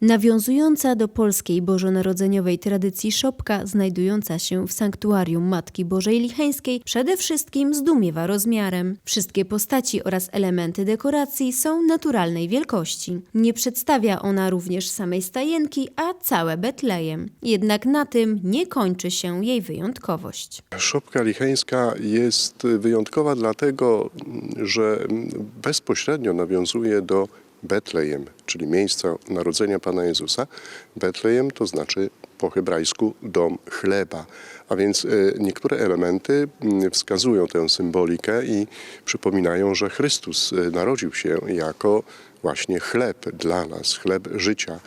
Nawiązująca do polskiej bożonarodzeniowej tradycji szopka, znajdująca się w sanktuarium Matki Bożej Licheńskiej, przede wszystkim zdumiewa rozmiarem. Wszystkie postaci oraz elementy dekoracji są naturalnej wielkości. Nie przedstawia ona również samej stajenki, a całe Betlejem. Jednak na tym nie kończy się jej wyjątkowość. Szopka licheńska jest wyjątkowa dlatego, że bezpośrednio nawiązuje do Betlejem, czyli miejsca narodzenia Pana Jezusa. Betlejem to znaczy po hebrajsku dom chleba. A więc e, niektóre elementy mm, wskazują tę symbolikę i przypominają, że Chrystus e, narodził się jako właśnie chleb dla nas, chleb życia.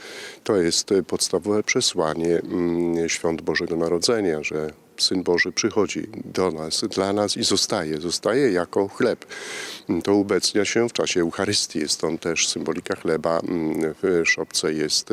To jest e, podstawowe przesłanie mm, świąt Bożego Narodzenia, że Syn Boży przychodzi do nas, dla nas i zostaje. Zostaje jako chleb. To ubecnia się w czasie Eucharystii. Stąd też symbolika chleba mm, w szopce jest,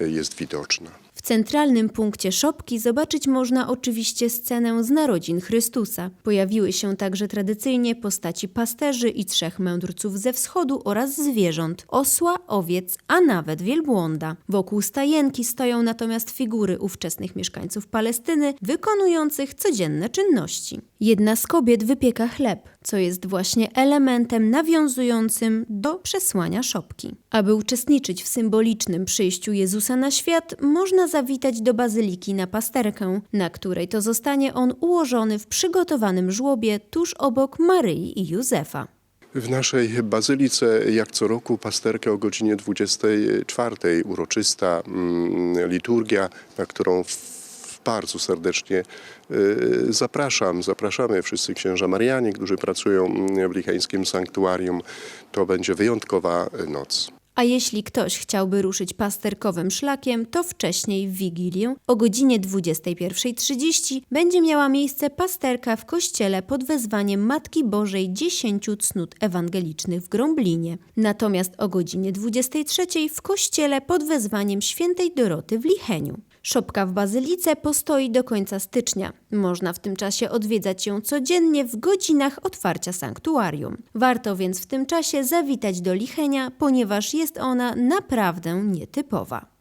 jest widoczna. Centralnym punkcie szopki zobaczyć można oczywiście scenę z narodzin Chrystusa. Pojawiły się także tradycyjnie postaci pasterzy i trzech mędrców ze wschodu oraz zwierząt osła, owiec, a nawet wielbłąda. Wokół stajenki stoją natomiast figury ówczesnych mieszkańców Palestyny wykonujących codzienne czynności. Jedna z kobiet wypieka chleb, co jest właśnie elementem nawiązującym do przesłania szopki. Aby uczestniczyć w symbolicznym przyjściu Jezusa na świat, można zawitać do bazyliki na pasterkę, na której to zostanie on ułożony w przygotowanym żłobie tuż obok Maryi i Józefa. W naszej bazylice jak co roku pasterkę o godzinie 24 uroczysta mm, liturgia, na którą bardzo serdecznie y, zapraszam. Zapraszamy wszyscy księża Marianie, którzy pracują w Licheńskim Sanktuarium. To będzie wyjątkowa noc. A jeśli ktoś chciałby ruszyć pasterkowym szlakiem, to wcześniej w Wigilię o godzinie 21.30 będzie miała miejsce pasterka w kościele pod wezwaniem Matki Bożej Dziesięciu Cnót Ewangelicznych w Grąblinie. Natomiast o godzinie 23.00 w kościele pod wezwaniem Świętej Doroty w Licheniu. Szopka w Bazylice postoi do końca stycznia. Można w tym czasie odwiedzać ją codziennie w godzinach otwarcia sanktuarium. Warto więc w tym czasie zawitać do Lichenia, ponieważ jest ona naprawdę nietypowa.